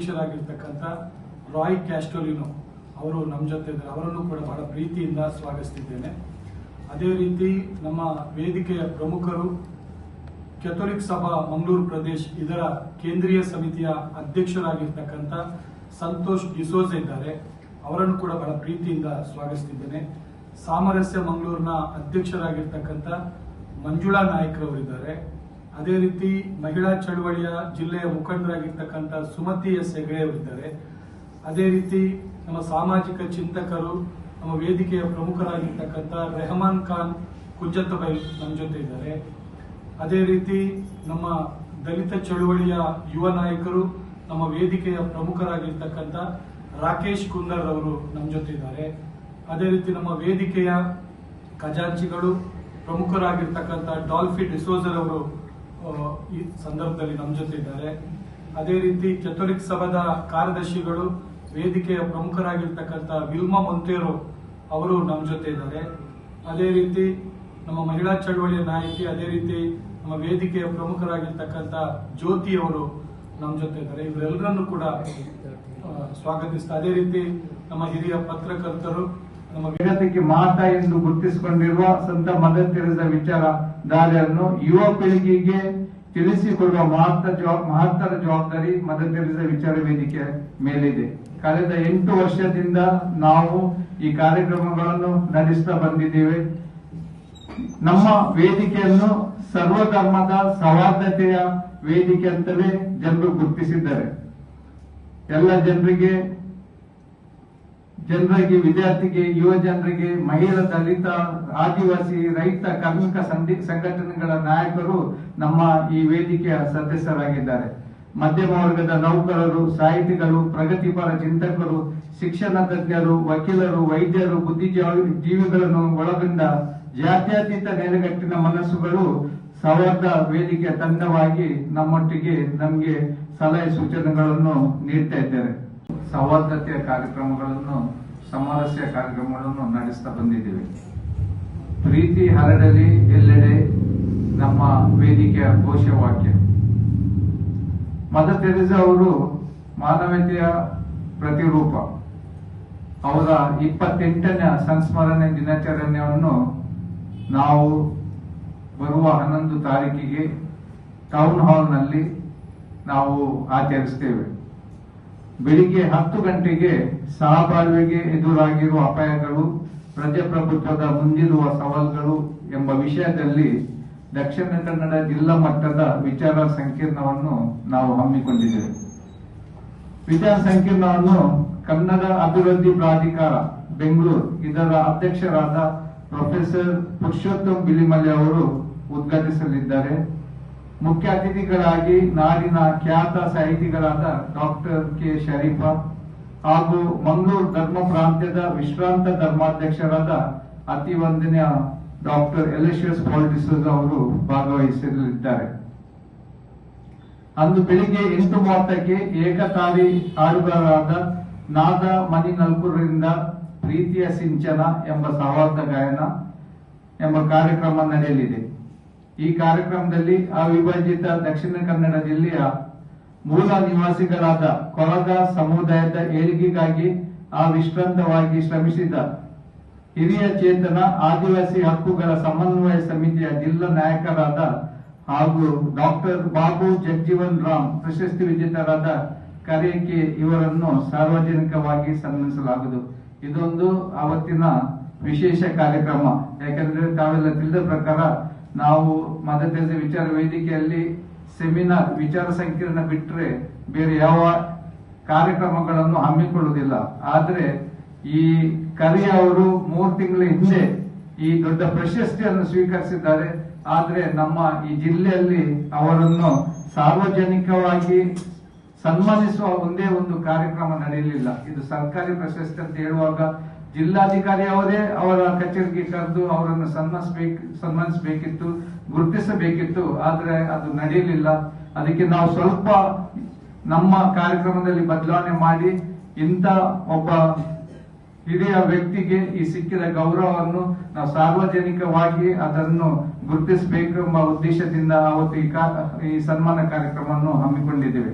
ಅಧ್ಯಕ್ಷರಾಗಿರ್ತಕ್ಕಂಥ ರಾಯ್ ಕ್ಯಾಸ್ಟೋಲಿನೋ ಅವರು ನಮ್ಮ ಜೊತೆ ಇದ್ದಾರೆ ಅವರನ್ನು ಕೂಡ ಬಹಳ ಪ್ರೀತಿಯಿಂದ ಸ್ವಾಗತಿಸ್ತಿದ್ದೇನೆ. ಅದೇ ರೀತಿ ನಮ್ಮ ವೇದಿಕೆಯ ಪ್ರಮುಖರು ಕೆಥೋಲಿಕ್ ಸಭಾ ಮಂಗಳೂರು ಪ್ರದೇಶ್ ಇದರ ಕೇಂದ್ರೀಯ ಸಮಿತಿಯ ಅಧ್ಯಕ್ಷರಾಗಿರ್ತಕ್ಕಂಥ ಸಂತೋಷ್ ಡಿಸೋಜ್ ಇದ್ದಾರೆ. ಅವರನ್ನು ಕೂಡ ಬಹಳ ಪ್ರೀತಿಯಿಂದ ಸ್ವಾಗತಿಸ್ತಿದ್ದೇನೆ. ಸಾಮರಸ್ಯ ಮಂಗಳೂರಿನ ಅಧ್ಯಕ್ಷರಾಗಿರ್ತಕ್ಕಂಥ ಮಂಜುಳಾ ನಾಯ್ಕರವರಿದ್ದಾರೆ. ಅದೇ ರೀತಿ ಮಹಿಳಾ ಚಳವಳಿಯ ಜಿಲ್ಲೆಯ ಮುಖಂಡರಾಗಿರ್ತಕ್ಕಂಥ ಸುಮತಿ ಎಸ್ ಹೆಗಡೆ ಅವರಿದ್ದಾರೆ. ಅದೇ ರೀತಿ ನಮ್ಮ ಸಾಮಾಜಿಕ ಚಿಂತಕರು, ನಮ್ಮ ವೇದಿಕೆಯ ಪ್ರಮುಖರಾಗಿರ್ತಕ್ಕಂಥ ರೆಹಮಾನ್ ಖಾನ್ ಕುಜ್ಜತ್ತಬೈ ನಮ್ಮ ಜೊತೆ ಇದ್ದಾರೆ. ಅದೇ ರೀತಿ ನಮ್ಮ ದಲಿತ ಚಳುವಳಿಯ ಯುವ ನಾಯಕರು, ನಮ್ಮ ವೇದಿಕೆಯ ಪ್ರಮುಖರಾಗಿರ್ತಕ್ಕಂಥ ರಾಕೇಶ್ ಕುಂದರ್ ಅವರು ನಮ್ಮ ಜೊತೆ ಇದ್ದಾರೆ. ಅದೇ ರೀತಿ ನಮ್ಮ ವೇದಿಕೆಯ ಖಜಾಂಚಿಗಳು, ಪ್ರಮುಖರಾಗಿರ್ತಕ್ಕಂಥ ಡಾಲ್ಫಿ ಡಿಸೋಜರ್ ಅವರು ಈ ಸಂದರ್ಭದಲ್ಲಿ ನಮ್ಮ ಜೊತೆ ಇದ್ದಾರೆ. ಅದೇ ರೀತಿ ಕೆಥೋಲಿಕ್ ಸಭಾದ ಕಾರ್ಯದರ್ಶಿಗಳು, ವೇದಿಕೆಯ ಪ್ರಮುಖರಾಗಿರ್ತಕ್ಕಂಥ ವಿಲ್ಮ ಮೊಂತೇರೋ ಅವರು ನಮ್ಮ ಜೊತೆ ಇದ್ದಾರೆ. ಅದೇ ರೀತಿ ನಮ್ಮ ಮಹಿಳಾ ಚಳವಳಿಯ ನಾಯಕಿ, ಅದೇ ರೀತಿ ನಮ್ಮ ವೇದಿಕೆಯ ಪ್ರಮುಖರಾಗಿರ್ತಕ್ಕಂಥ ಜ್ಯೋತಿ ಅವರು ನಮ್ಮ ಜೊತೆ ಇದ್ದಾರೆ. ಇವರೆಲ್ಲರನ್ನು ಕೂಡ ಸ್ವಾಗತಿಸ್ತಾ ಅದೇ ರೀತಿ ನಮ್ಮ ಹಿರಿಯ ಪತ್ರಕರ್ತರು ನಮ್ಮ ಜಗತ್ತಿಗೆ ಮಾತಾ ಎಂದು ಗುರುತಿಸಿಕೊಂಡಿರುವ ಸಂತ ಮದರ್ ತೆರೆದ ವಿಚಾರಧಾರೆಯನ್ನು ಯುವ ಪೀಳಿಗೆಗೆ ತಿಳಿಸಿಕೊಡುವ ಮಹತ್ವ ಮಹತ್ತರ ಜವಾಬ್ದಾರಿ ಮದರ್ ತೆರೆದ ವಿಚಾರ ವೇದಿಕೆ ಮೇಲಿದೆ. ಕಳೆದ ಎಂಟು ವರ್ಷದಿಂದ ನಾವು ಈ ಕಾರ್ಯಕ್ರಮಗಳನ್ನು ನಡೆಸ್ತಾ ಬಂದಿದ್ದೇವೆ. ನಮ್ಮ ವೇದಿಕೆಯನ್ನು ಸರ್ವಧರ್ಮದ ಸೌಹಾರ್ದತೆಯ ವೇದಿಕೆ ಅಂತಲೇ ಜನರು ಗುರುತಿಸಿದ್ದಾರೆ. ಎಲ್ಲ ಜನರಿಗೆ ಜನರಿಗೆ, ವಿದ್ಯಾರ್ಥಿಗೆ, ಯುವ ಜನರಿಗೆ, ಮಹಿಳಾ ದಲಿತ, ಆದಿವಾಸಿ, ರೈತ, ಕಾರ್ಮಿಕ ಸಂಘಟನೆಗಳ ನಾಯಕರು ನಮ್ಮ ಈ ವೇದಿಕೆಯ ಸದಸ್ಯರಾಗಿದ್ದಾರೆ. ಮಧ್ಯಮ ವರ್ಗದ ನೌಕರರು, ಸಾಹಿತಿಗಳು, ಪ್ರಗತಿಪರ ಚಿಂತಕರು, ಶಿಕ್ಷಣ ತಜ್ಞರು, ವಕೀಲರು, ವೈದ್ಯರು, ಬುದ್ಧಿಜೀವಿ ಜೀವಿಗಳನ್ನು ಒಳಗೊಂಡ ಜಾತ್ಯತೀತ ನೆಲೆಗಟ್ಟಿನ ಮನಸ್ಸುಗಳು ಸೌಹಾರ್ದ ವೇದಿಕೆ ತಂಡವಾಗಿ ನಮ್ಮೊಟ್ಟಿಗೆ ನಮಗೆ ಸಲಹೆ ಸೂಚನೆಗಳನ್ನು ನೀಡ್ತಾ ಇದ್ದಾರೆ. ಸೌಹಾರ್ದತೆಯ ಕಾರ್ಯಕ್ರಮಗಳನ್ನು, ಸಮರಸ್ಯ ಕಾರ್ಯಕ್ರಮಗಳನ್ನು ನಡೆಸ್ತಾ ಬಂದಿದ್ದೇವೆ. ಪ್ರೀತಿ ಹರಡಲಿ ಎಲ್ಲೆಡೆ ನಮ್ಮ ವೇದಿಕೆಯ ಘೋಷವಾಕ್ಯ. ಮದರ್ ತೆರೆಸಾ ಅವರು ಮಾನವೀಯತೆಯ ಪ್ರತಿರೂಪ. ಅವರ ಇಪ್ಪತ್ತೆಂಟನೇ ಸಂಸ್ಮರಣೆ ದಿನಾಚರಣೆಯನ್ನು ನಾವು ಬರುವ ಹನ್ನೊಂದು ತಾರೀಕಿಗೆ ಟೌನ್ ಹಾಲ್ನಲ್ಲಿ ನಾವು ಆಚರಿಸ್ತೇವೆ. ಬೆಳಿಗ್ಗೆ ಹತ್ತು ಗಂಟೆಗೆ ಸಹಬಾಳ್ವೆಗೆ ಎದುರಾಗಿರುವ ಅಪಾಯಗಳು, ಪ್ರಜಾಪ್ರಭುತ್ವದ ಮುಂದಿರುವ ಸವಾಲುಗಳು ಎಂಬ ವಿಷಯದಲ್ಲಿ ದಕ್ಷಿಣ ಕನ್ನಡ ಜಿಲ್ಲಾ ಮಟ್ಟದ ವಿಚಾರ ಸಂಕಿರಣವನ್ನು ನಾವು ಹಮ್ಮಿಕೊಂಡಿದ್ದೇವೆ. ವಿಚಾರ ಸಂಕಿರಣವನ್ನು ಕನ್ನಡ ಅಭಿವೃದ್ಧಿ ಪ್ರಾಧಿಕಾರ ಬೆಂಗಳೂರು, ಇದರ ಅಧ್ಯಕ್ಷರಾದ ಪ್ರೊಫೆಸರ್ ಪುರುಷೋತ್ತಮ್ ಬಿಲಿಮಲ್ಯ ಅವರು ಉದ್ಘಾಟಿಸಲಿದ್ದಾರೆ. ಮುಖ್ಯ ಅತಿಥಿಗಳಾಗಿ ನಾಡಿನ ಖ್ಯಾತ ಸಾಹಿತಿಗಳಾದ ಡಾಕ್ಟರ್ ಕೆ ಶರೀಫ ಹಾಗೂ ಮಂಗಳೂರು ಧರ್ಮ ಪ್ರಾಂತ್ಯದ ವಿಶ್ರಾಂತ ಧರ್ಮಾಧ್ಯಕ್ಷರಾದ ಅತಿ ವಂದನೀಯ ಡಾಕ್ಟರ್ ಎಲಿಶಿಯಸ್ ಪಾಲಿಟಿಸಸ್ ಅವರು ಭಾಗವಹಿಸಲಿದ್ದಾರೆ. ಅಂದು ಬೆಳಿಗ್ಗೆ ಎಂಟು ಮೂವತ್ತಕ್ಕೆ ಏಕತಾರಿ ಹಾಡುಗಾರರಾದ ನಾದ ಮನಿ ನಲ್ಕೂರರಿಂದ ಪ್ರೀತಿಯ ಸಿಂಚನ ಎಂಬ ಸೌಹಾರ್ದ ಗಾಯನ ಎಂಬ ಕಾರ್ಯಕ್ರಮ ನಡೆಯಲಿದೆ. ಈ ಕಾರ್ಯಕ್ರಮದಲ್ಲಿ ಅವಿಭಜಿತ ದಕ್ಷಿಣ ಕನ್ನಡ ಜಿಲ್ಲೆಯ ಮೂಲ ನಿವಾಸಿಗಳಾದ ಕೊರಗ ಸಮುದಾಯದ ಏಳಿಗೆಗಾಗಿ ಅವಿಶ್ರಾಂತವಾಗಿ ಶ್ರಮಿಸಿದ ಹಿರಿಯ ಚೇತನ ಆದಿವಾಸಿ ಹಕ್ಕುಗಳ ಸಮನ್ವಯ ಸಮಿತಿಯ ಜಿಲ್ಲಾ ನಾಯಕರಾದ ಹಾಗೂ ಡಾಕ್ಟರ್ ಬಾಬು ಜಗಜೀವನ್ ರಾಮ್ ಪ್ರಶಸ್ತಿ ವಿಜೇತರಾದ ಕರೆಕೆ ಇವರನ್ನು ಸಾರ್ವಜನಿಕವಾಗಿ ಸನ್ಮಾನಿಸಲಾಗುವುದು. ಇದೊಂದು ಅವತ್ತಿನ ವಿಶೇಷ ಕಾರ್ಯಕ್ರಮ. ಯಾಕಂದ್ರೆ ತಾವೆಲ್ಲ ತಿಳಿದ ಪ್ರಕಾರ ನಾವು ಮದರ್ ವಿಚಾರ ವೇದಿಕೆಯಲ್ಲಿ ಸೆಮಿನಾರ್ ವಿಚಾರ ಸಂಕಿರಣ ಬಿಟ್ಟರೆ ಬೇರೆ ಯಾವ ಕಾರ್ಯಕ್ರಮಗಳನ್ನು ಹಮ್ಮಿಕೊಳ್ಳುವುದಿಲ್ಲ. ಆದರೆ ಈ ಕರಿ ಅವರು ಮೂರು ತಿಂಗಳ ಹಿಂದೆ ಈ ದೊಡ್ಡ ಪ್ರಶಸ್ತಿಯನ್ನು ಸ್ವೀಕರಿಸಿದ್ದಾರೆ. ಆದರೆ ನಮ್ಮ ಈ ಜಿಲ್ಲೆಯಲ್ಲಿ ಅವರನ್ನು ಸಾರ್ವಜನಿಕವಾಗಿ ಸನ್ಮಾನಿಸುವ ಒಂದೇ ಒಂದು ಕಾರ್ಯಕ್ರಮ ನಡೆಯಲಿಲ್ಲ. ಇದು ಸರ್ಕಾರಿ ಪ್ರಶಸ್ತಿ ಅಂತ ಹೇಳುವಾಗ ಜಿಲ್ಲಾಧಿಕಾರಿ ಅವರೇ ಅವರ ಕಚೇರಿಗೆ ಕರೆದು ಅವರನ್ನು ಸನ್ಮಾನಿಸಬೇಕು, ಸನ್ಮಾನಿಸಬೇಕಿತ್ತು, ಗುರುತಿಸಬೇಕಿತ್ತು, ಆದ್ರೆ ಅದು ನಡೆಯಲಿಲ್ಲ. ಅದಕ್ಕೆ ನಾವು ಸ್ವಲ್ಪ ನಮ್ಮ ಕಾರ್ಯಕ್ರಮದಲ್ಲಿ ಬದಲಾವಣೆ ಮಾಡಿ ಇಂಥ ಒಬ್ಬ ಹಿರಿಯ ವ್ಯಕ್ತಿಗೆ ಈ ಸಿಕ್ಕಿದ ಗೌರವವನ್ನು ನಾವು ಸಾರ್ವಜನಿಕವಾಗಿ ಅದನ್ನು ಗುರುತಿಸಬೇಕು ಎಂಬ ಉದ್ದೇಶದಿಂದ ಅವತ್ತು ಈ ಸನ್ಮಾನ ಕಾರ್ಯಕ್ರಮವನ್ನು ಹಮ್ಮಿಕೊಂಡಿದ್ದೇವೆ.